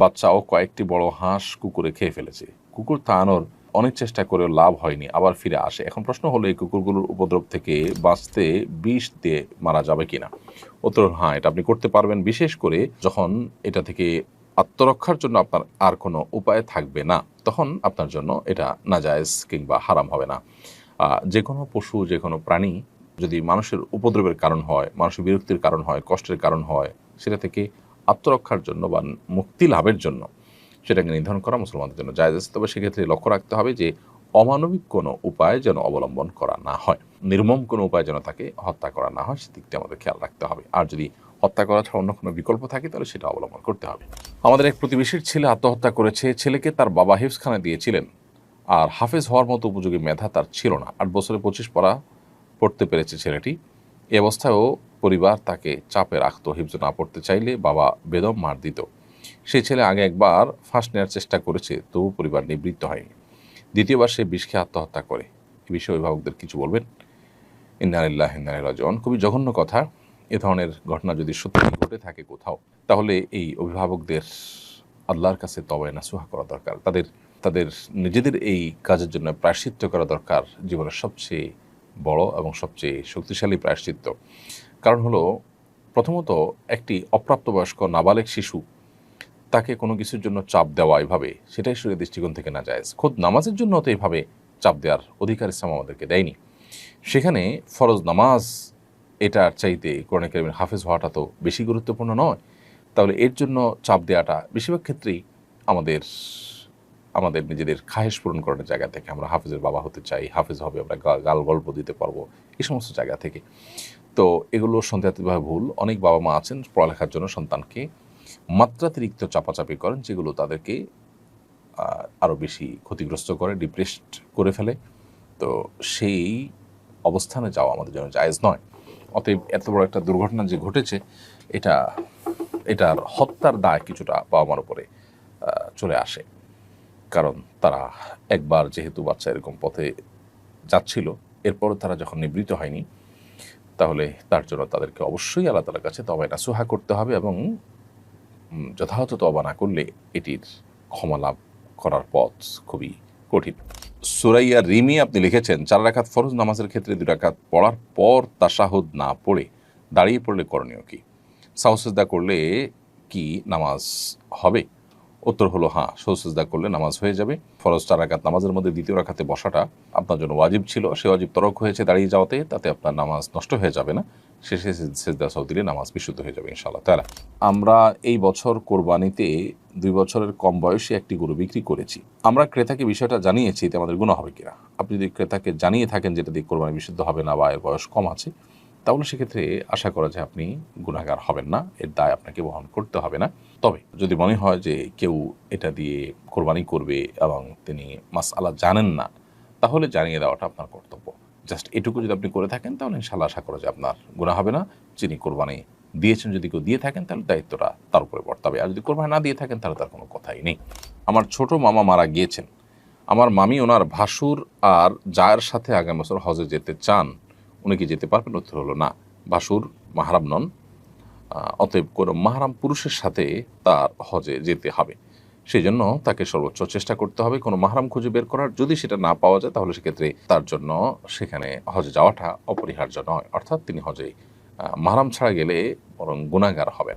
বাচ্চাও কয়েকটি বড় হাঁস কুকুরে খেয়ে ফেলেছে। কুকুর তাড়ানোর অনেক চেষ্টা করেও লাভ হয়নি, আবার ফিরে আসে। এখন প্রশ্ন হলো, এই কুকুরগুলোর উপদ্রব থেকে বাঁচতে বিষ দিয়ে মারা যাবে কিনা? উত্তর হ্যাঁ এটা আপনি করতে পারবেন, বিশেষ করে যখন এটা থেকে আত্মরক্ষার জন্য আপনার আর কোনো উপায় থাকবে না, তখন আপনার জন্য এটা নাজায়েজ কিংবা হারাম হবে না। যে কোনো পশু, যে কোনো প্রাণী যদি মানুষের উপদ্রবের কারণ হয়, মানুষের বিরক্তির কারণ হয়, কষ্টের কারণ হয়, সেটা থেকে আত্মরক্ষার জন্য বা মুক্তি লাভের জন্য সেটাকে নির্ধারণ করা মুসলমানদের জন্য জায়েজ আছে। তবে সেক্ষেত্রে লক্ষ্য রাখতে হবে যে অমানবিক কোনো উপায় যেন অবলম্বন করা না হয়। নির্মম কোনো উপায় যেন তাকে হত্যা করা না হয় সেদিকটি আমাদের খেয়াল রাখতে হবে। আর যদি হত্যা করা ছাড়া অন্য কোনো বিকল্প থাকে, তাহলে সেটা অবলম্বন করতে হবে। আমাদের এক প্রতিবেশীর ছেলে আত্মহত্যা করেছে। ছেলেকে তার বাবা হিফসখানে দিয়েছিলেন। আর হাফেজ হওয়ার মতো উপযোগী মেধা তার ছিল না। আট বছরে পঁচিশ পড়া পড়তে পেরেছে ছেলেটি। এ অবস্থায়ও পরিবার তাকে চাপে রাখতো হিফজ না পড়তে চাইলে বাবা বেদম মার দিত। সেই ছেলে আগে একবার ফাঁস নেওয়ার চেষ্টা করেছে, তবু পরিবার নিবৃত্ত হয়নি। দ্বিতীয়বার সে বিষ খেয়ে আত্মহত্যা করে। এ বিষয়ে অভিভাবকদের কিছু বলবেন? ইন্নারিল্লাহ ইন্নারিল্লাজন খুবই জঘন্য কথা। এ ধরনের ঘটনা যদি সত্যি ঘটে থাকে কোথাও, তাহলে এই অভিভাবকদের আল্লাহর কাছে তবে নাসুহা করা দরকার। তাদের তাদের নিজেদের এই কাজের জন্য প্রায়শ্চিত্ত করা দরকার। জীবনের সবচেয়ে বড় এবং সবচেয়ে শক্তিশালী প্রায়শ্চিত্ত। কারণ হলো, প্রথমত একটি অপ্রাপ্তবয়স্ক নাবালেক শিশু, তাকে কোনো কিছুর জন্য চাপ দেওয়া এভাবে, সেটাই শরীর দৃষ্টিকোণ থেকে না যায়। খোদ নামাজের জন্য তো এভাবে চাপ দেওয়ার অধিকার ইসলাম আমাদেরকে দেয়নি। সেখানে ফরজ নামাজ, এটার চাইতে কোরআন কারিমের হাফেজ হওয়াটা তো বেশি গুরুত্বপূর্ণ নয়। তাহলে এর জন্য চাপ দেওয়াটা বেশিরভাগ ক্ষেত্রেই আমাদের আমাদের নিজেদের খাহেশ পূরণ করার জায়গা থেকে আমরা হাফেজের বাবা হতে চাই, হাফেজ হবে, আমরা গাল গল্প দিতে পারব, এই সমস্ত জায়গা থেকে। তো এগুলো সন্দেহাতীতভাবে ভুল। অনেক বাবা মা আছেন, পড়ালেখার জন্য সন্তানকে মাত্রাতিরিক্ত চাপাচাপি করেন, যেগুলো তাদেরকে আরও বেশি ক্ষতিগ্রস্ত করে ডিপ্রেসড করে ফেলে। তো সেই অবস্থানে যাওয়া আমাদের জন্য জায়েজ নয়। অতএব এত বড় একটা দুর্ঘটনা যে ঘটেছে, এটা, এটার হত্যার দায় কিছুটা বাবা মার উপরে চলে আসে। কারণ তারা একবার যেহেতু বাচ্চা এরকম পথে যাচ্ছিল এরপর তারা যখন নিবৃত হয়নি তাহলে তার জন্য তাদেরকে অবশ্যই আল্লাহ তালার কাছে তবে এটা সুহা করতে হবে এবং যথাযথ তবা না করলে এটির ক্ষমা লাভ করার পথ খুবই কঠিন। সুরাইয়া রিমি আপনি লিখেছেন, চার রাকাত ফরজ নামাজের ক্ষেত্রে দুই রাকাত পড়ার পর তাশাহুদ না পড়ে দাঁড়িয়ে পড়লে করণীয় কি? সাউসেজদা করলে কি নামাজ হবে? উত্তর হলো হ্যাঁ সৌসেজদা করলে নামাজ হয়ে যাবে। ফরজ চার রাকাত নামাজের মধ্যে দ্বিতীয় রাখাতে বসাটা আপনার জন্য ওয়াজিব ছিল। সে ওয়াজিব তরক হয়েছে দাঁড়িয়ে যাওয়াতে, তাতে আপনার নামাজ নষ্ট হয়ে যাবে না। শেষে সেজদা সব দিলে নামাজ বিশুদ্ধ হয়ে যাবে ইনশাআল্লাহ তারা আমরা এই বছর কোরবানিতে দুই বছরের কম বয়সে একটি গরু বিক্রি করেছি। আমরা ক্রেতাকে বিষয়টা জানিয়েছি এতে আমাদের গুণ হবে কিনা। আপনি যদি ক্রেতাকে জানিয়ে থাকেন যেটা দিয়ে কোরবানি বিশুদ্ধ হবে না বা এর বয়স কম আছে তাহলে সেক্ষেত্রে আশা করা যায় আপনি গুণাগার হবেন না, এর দায় আপনাকে বহন করতে হবে না। তবে যদি মনে হয় যে কেউ এটা দিয়ে কোরবানি করবে এবং তিনি মাস আল্লাহ জানেন না, তাহলে জানিয়ে দেওয়াটা আপনার কর্তব্য। জাস্ট এটুকু যদি আপনি করে থাকেন, তাহলে ইনশাল্লাহ আশা করা যায় আপনার গুণা হবে না। যিনি কোরবানি দিয়েছেন, যদি কেউ দিয়ে থাকেন, তাহলে দায়িত্বটা তার উপরে বর্তাবে। আর যদি কোরবানি না দিয়ে থাকেন, তাহলে তার কোনো কথাই নেই। আমার ছোট মামা মারা গিয়েছেন। আমার মামি ওনার ভাসুর আর জায়ের সাথে আগামী বছর হজে যেতে চান উনি কি যেতে পারবেন? উত্তর হলো না। বাসুর মাহারাম নন। অতএব কোনো মাহারাম পুরুষের সাথে তার হজে যেতে হবে। সেই জন্য তাকে সর্বোচ্চ চেষ্টা করতে হবে। কোনো মাহারাম খুঁজে বের করার। যদি সেটা না পাওয়া যায়, তাহলে সেক্ষেত্রে তার জন্য সেখানে হজে যাওয়াটা অপরিহার্য নয়। অর্থাৎ তিনি হজে মাহারাম ছাড়া গেলে বরং গুণাগার হবেন।